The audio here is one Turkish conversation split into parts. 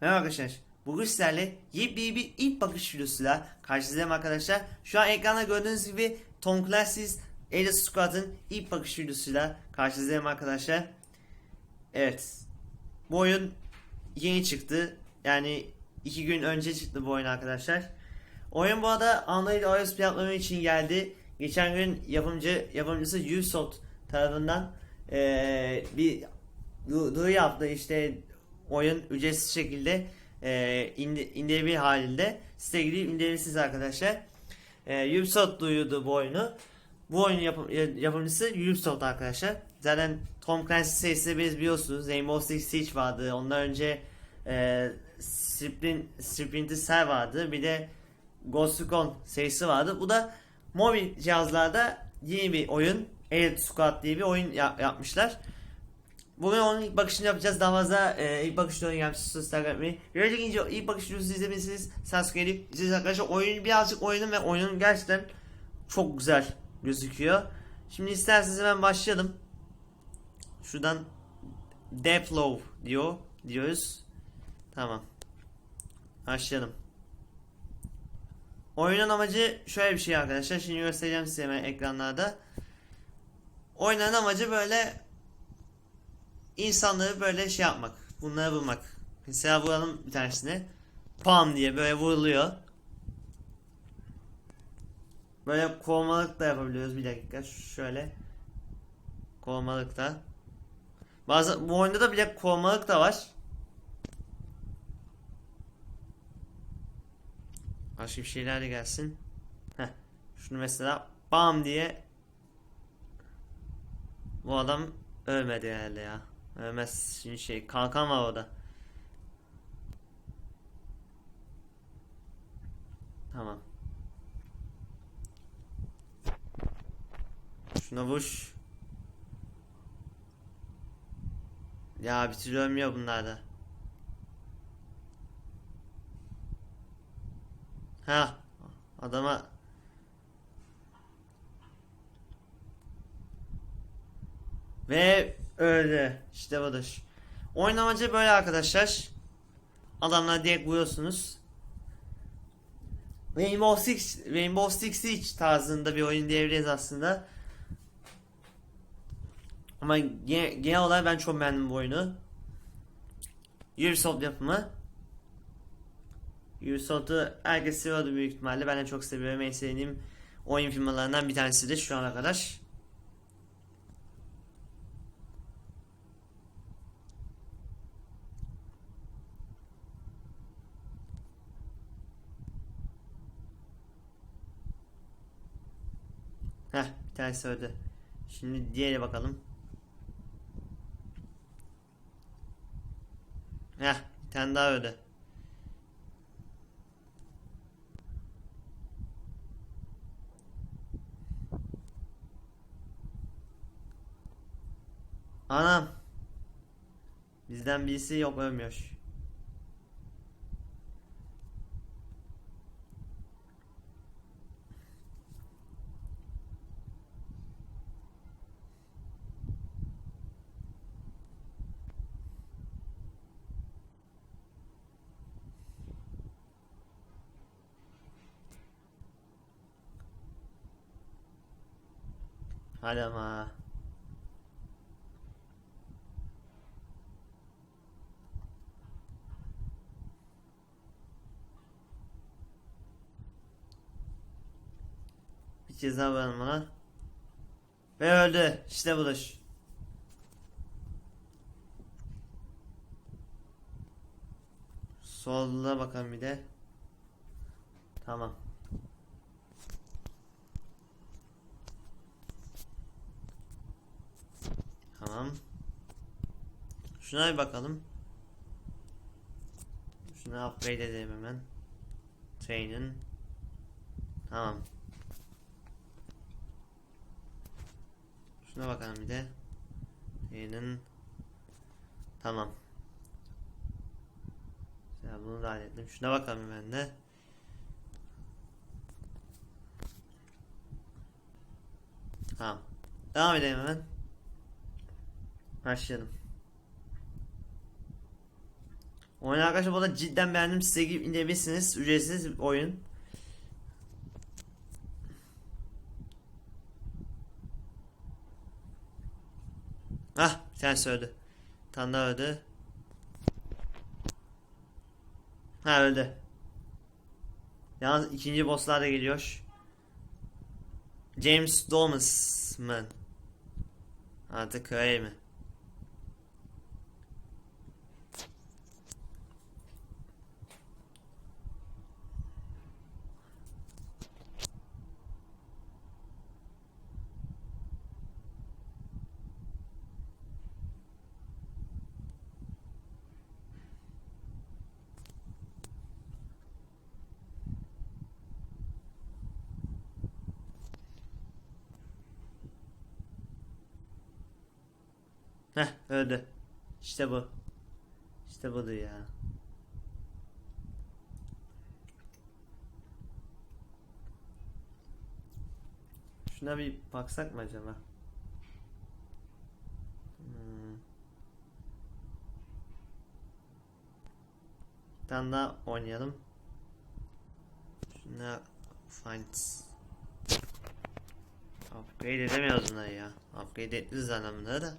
Merhaba arkadaşlar. Bugün sizlerle yepyeni bir ilk bakış videosuyla karşınızdayım arkadaşlar. Şu an ekranda gördüğünüz gibi Tom Clancy's Elite Squad'ın ilk bakış videosuyla karşınızdayım arkadaşlar. Evet. Bu oyun yeni çıktı. Yani iki gün önce çıktı bu oyun arkadaşlar. Oyun bu arada Android iOS platformu için geldi. Geçen gün yapımcı yapımcısı Ubisoft tarafından eee, bir du- duyuru yaptı işte oyun ücretsiz şekilde eee indi, indirebilir halinde site gidip indirebilirsiniz arkadaşlar. Eee Ubisoft duyurdu bu oyunu. Bu oyunun yapım, yapımcısı Ubisoft arkadaşlar. Zaten Tom Clancy serisini biz biliyorsunuz. Rainbow Six Siege vardı. Ondan önce eee Sprint, Splinter Cell vardı. Bir de Ghost Recon serisi vardı. Bu da mobil cihazlarda yeni bir oyun. Elite Squad diye bir oyun ya- yapmışlar. Bugün onun ilk bakışını yapacağız. Daha fazla e, ilk bakış videoları gelmişsiniz. Takip etmeyi. Görecek ince ilk bakış videosu izlemelisiniz. Sasuke'yi izleyiniz arkadaşlar. Oyun birazcık oyunun ve oyunun gerçekten çok güzel gözüküyor. Şimdi isterseniz hemen başlayalım. Şuradan Deplow diyor diyoruz. Tamam. Başlayalım. Oyunun amacı şöyle bir şey arkadaşlar. Şimdi göstereceğim size hemen ekranlarda. Oyunun amacı böyle insanları böyle şey yapmak. Bunlara vurmak. Mesela vuralım bir tanesini. Pam diye böyle vuruluyor. Böyle kovmalık da yapabiliyoruz. Bir dakika şöyle. Kovmalık da. Bazı bu oyunda da bir de kovmalık da var. Başka bir şeyler de gelsin. Heh. Şunu mesela bam diye bu adam ölmedi herhalde ya. Ölmez şimdi şey kalkan var orada. Tamam. Şuna vuş. Ya bir türlü ölmüyor bunlar da. Ha adama ve öldü. İşte budur. Oyun amacı böyle arkadaşlar. Adamlar direkt vuruyorsunuz. Rainbow Six, Rainbow Six Siege tarzında bir oyun diyebiliriz aslında. Ama genel, genel olarak ben çok beğendim bu oyunu. Ubisoft yapımı. Ubisoft'u herkes seviyordu büyük ihtimalle. Ben de çok seviyorum. En sevdiğim oyun firmalarından bir tanesidir şu ana kadar. Heh bir tanesi öldü. Şimdi diğeri bakalım. Heh bir tane daha öldü. Anam. Bizden birisi yok ölmüyor. Hadi ama. Bir ceza verelim ona. Ve öldü. İşte budur. Soluna bakalım bir de. Tamam. Tamam. Şuna bir bakalım. Şuna upgrade edelim hemen. Train'in. Tamam. Şuna bakalım bir de. Train'in. Tamam. Ya bunu da hallettim. Şuna bakalım hemen de. Tamam. Devam edelim hemen. Başlayalım. Oyun arkadaşlar bu da cidden beğendim. Size gibi indirebilirsiniz. Ücretsiz bir oyun. Ah. Bir tane daha öldü. Ha öldü. Yalnız ikinci bosslar da geliyor. James Thomas mı? Artık öyle mi? Heh öldü. İşte bu. İşte budur ya. Şuna bir baksak mı acaba? Hmm. Bir tane daha oynayalım. Şuna find Upgrade edemiyoruz bunları ya. Upgrade ettiğiniz anlamında da.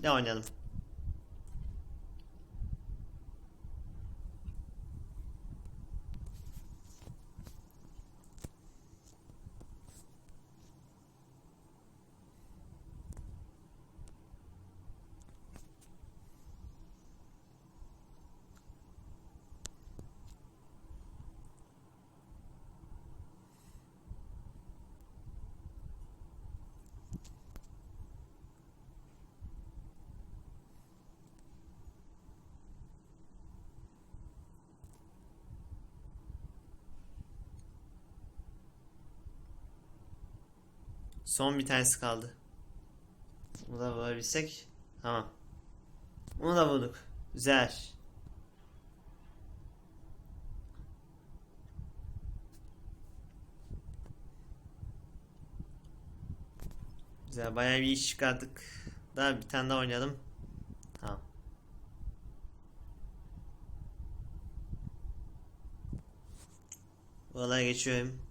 Ne oynayalım? Son bir tanesi kaldı. Bunu da bulabilsek. Tamam. Bunu da bulduk. Güzel. Güzel bayağı bir iş çıkardık. Daha bir tane daha oynayalım. Tamam. Buralara geçiyorum.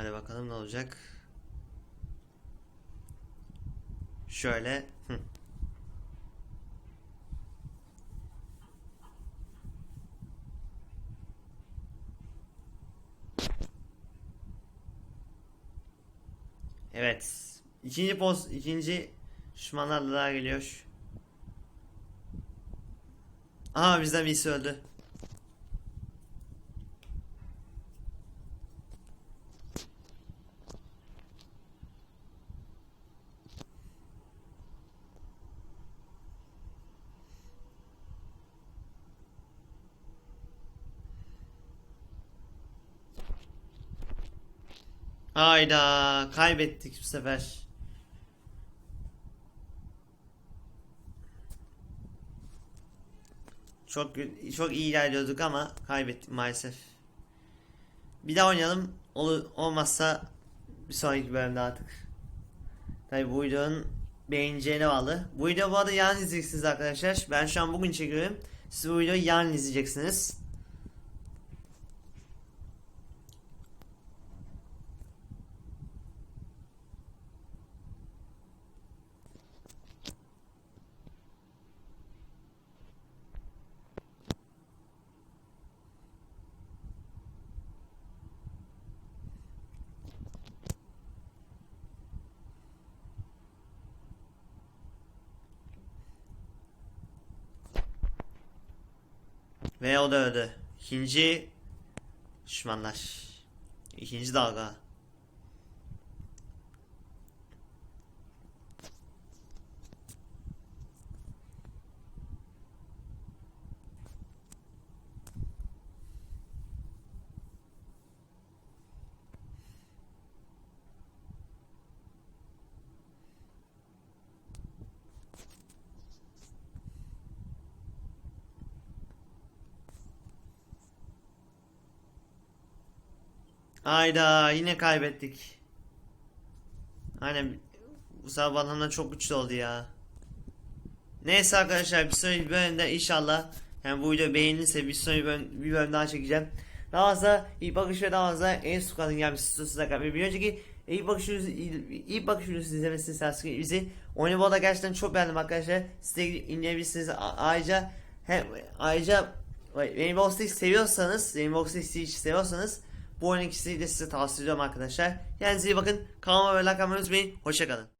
Hadi bakalım ne olacak. Şöyle. Evet. İkinci post, ikinci düşmanlar daha geliyor. Aha bizden birisi öldü. Hayda kaybettik bu sefer. Çok çok iyi ilerliyorduk ama kaybettik maalesef. Bir daha oynayalım. Ol, olmazsa bir sonraki bölümde artık. Tabi bu videonun beğeneceğine bağlı. Bu video bu arada yarın izleyeceksiniz arkadaşlar. Ben şu an bugün çekiyorum. Siz bu videoyu yarın izleyeceksiniz. Ve o da öldü. İkinci düşmanlar. İkinci dalga. Ayda yine kaybettik. Aynen bu sefer Valhalla çok güçlü oldu ya. Neyse arkadaşlar bir sonraki bölümde inşallah yani bu video beğenilirse bir sonraki bölüm, bir bölüm daha çekeceğim. Daha fazla iyi bakış ve daha fazla en sukadın gelmesi istiyorsanız arkadaşlar. Bir önceki iyi bakış videosu, iyi, iyi bakış videosu izlemesini isterseniz bizi Oyunu gerçekten çok beğendim arkadaşlar. Siz de dinleyebilirsiniz. A- ayrıca hem ayrıca Rainbow Six seviyorsanız, Rainbow Six seviyorsanız bu oyun ikisini de size tavsiye ediyorum arkadaşlar. Kendinize iyi bakın. Kanalıma ve like atmayı unutmayın. Hoşçakalın.